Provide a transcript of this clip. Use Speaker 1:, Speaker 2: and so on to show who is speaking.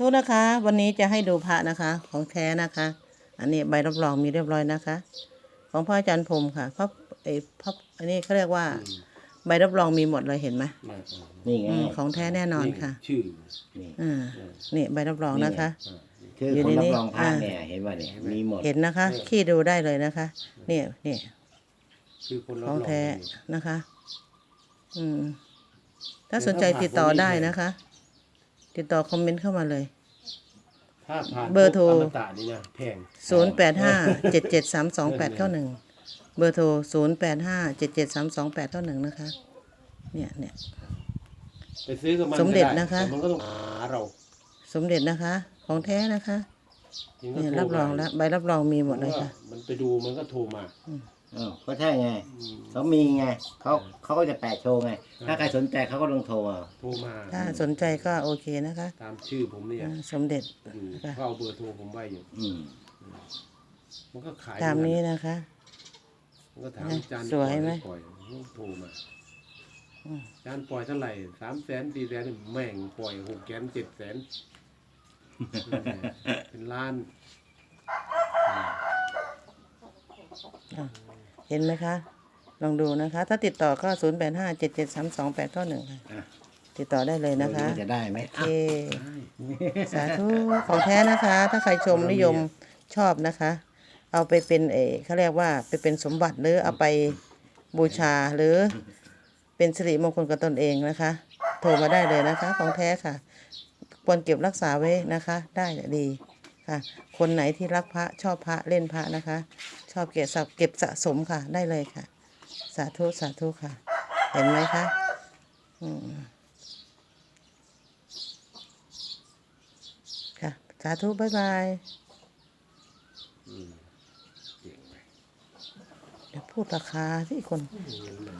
Speaker 1: ธุนะคะ วันนี้จะให้ดูพระนะคะ ของแท้นะคะ อันนี้ใบรับรองมีเรียบร้อยนะคะ ของพระอาจารย์พรหมค่ะพระไอ้พระอันนี้เขาเรียกว่า ใบรับรองมีหมดเลยเห็นไหม
Speaker 2: มา
Speaker 3: นี่ไง
Speaker 1: อืมของแท้แน่นอนค่ะ
Speaker 2: ชื่อ
Speaker 3: นี่
Speaker 1: อ่านี่ใบรับรองนะคะ
Speaker 2: อ่า
Speaker 3: ชื่อ
Speaker 1: อยู่
Speaker 3: คน
Speaker 1: ใน
Speaker 3: รั
Speaker 1: นี้
Speaker 3: บรองพระ
Speaker 1: อ่า
Speaker 3: เนี่ยเห็นป่ะเนี่ยมีหมด
Speaker 1: เห็นนะคะขี้ดูได้เลยนะคะ เนี่ยเนี่ย
Speaker 2: ชื่อคนรับ
Speaker 1: ของ
Speaker 2: รอง
Speaker 1: แท้
Speaker 2: นี่
Speaker 1: นะคะ อืมถ้าสนใจติดต่อได้นะคะ ติดต่อคอมเมนต์เข้ามาเลย
Speaker 2: ถ้าผ่าน
Speaker 1: เบอร์โทร
Speaker 2: พวกอมตะนี่นะแพง
Speaker 1: ศูนย์แปดห้าเจ็ดเจ็ดสามสองแปดเก้าหนึ่งเบอร์โทรศูนย์แปดห้าเจ็ดเจ็ดสามสองแปดเก้าหนึ่งนะคะ เนี่ยเนี่ย
Speaker 2: ไปซื้อกับมัน
Speaker 1: สมเด็จ
Speaker 2: ก็ไนะ
Speaker 1: คะ
Speaker 2: แต่มันก็ต้องหาเรา
Speaker 1: สมเด็จนะคะ ของแท้นะคะ
Speaker 2: จริงก็
Speaker 1: เนี่ย
Speaker 2: โท
Speaker 1: รับรอง
Speaker 2: มา
Speaker 1: แล้วใบรับรองมีหมดเลยค่ะ
Speaker 2: มันไปดูมันก็โทรมา
Speaker 3: อ้าวก็ใช่ไง
Speaker 2: อืม
Speaker 3: เขามีไงเขาเขาก็จะแปะโชว์ไงถ้าใครสนใจเขาก็ลองโทรเอา
Speaker 2: โทรมา
Speaker 1: ถ้าสนใจก็โอเคนะคะ
Speaker 2: ตามชื่อผมเนี่ย
Speaker 1: อ่าสมเด็จ
Speaker 2: อยู่
Speaker 1: ค่ะ
Speaker 2: เขาเอาเบอร์โทรผมไว้อยู่
Speaker 3: อืม
Speaker 2: มันก็ขาย
Speaker 1: ตามนี้นะคะ
Speaker 2: มันก็ถาม
Speaker 1: นะ
Speaker 2: จาน
Speaker 1: สวยไหม
Speaker 2: ปล่อยมันก็โทรมา
Speaker 1: อืม
Speaker 2: จานปล่อยเท่าไหร่สามแสนสี่แสนแม่งปล่อยหกแสนเจ็ดแสน เป็นล้าน
Speaker 1: อะเห็นไหมคะ ลองดูนะคะ ถ้าติดต่อก็ศูนย์แปดห้าเจ็ดเจ็ดสามสองแปดเก้าหนึ่งค่ะ
Speaker 3: อะ
Speaker 1: ติดต่อได้เลยนะคะ
Speaker 3: จะได้ไหม
Speaker 1: โอเค สาธุของแท้นะคะ ถ้าใครชมนิยมชอบนะคะ เอาไปเป็นเออเขาเรียกว่าไปเป็นสมบัติหรือเอาไปบูชาหรือเป็นสิริมงคลกับตนเองนะคะ โทรมาได้เลยนะคะ ของแท้ค่ะ ควรเก็บรักษาไว้นะคะ ได้ดีค่ะ คนไหนที่รักพระชอบพระเล่นพระนะคะ ชอบเก็บสะเก็บสะสมค่ะได้เลยค่ะ สาธุสาธุค่ะ เห็นไหมคะอืมค่ะสาธุบ๊ายบาย
Speaker 2: อืมเก่งไหม
Speaker 1: เดี๋ยวพูดราคาที่คน
Speaker 2: เงินมัน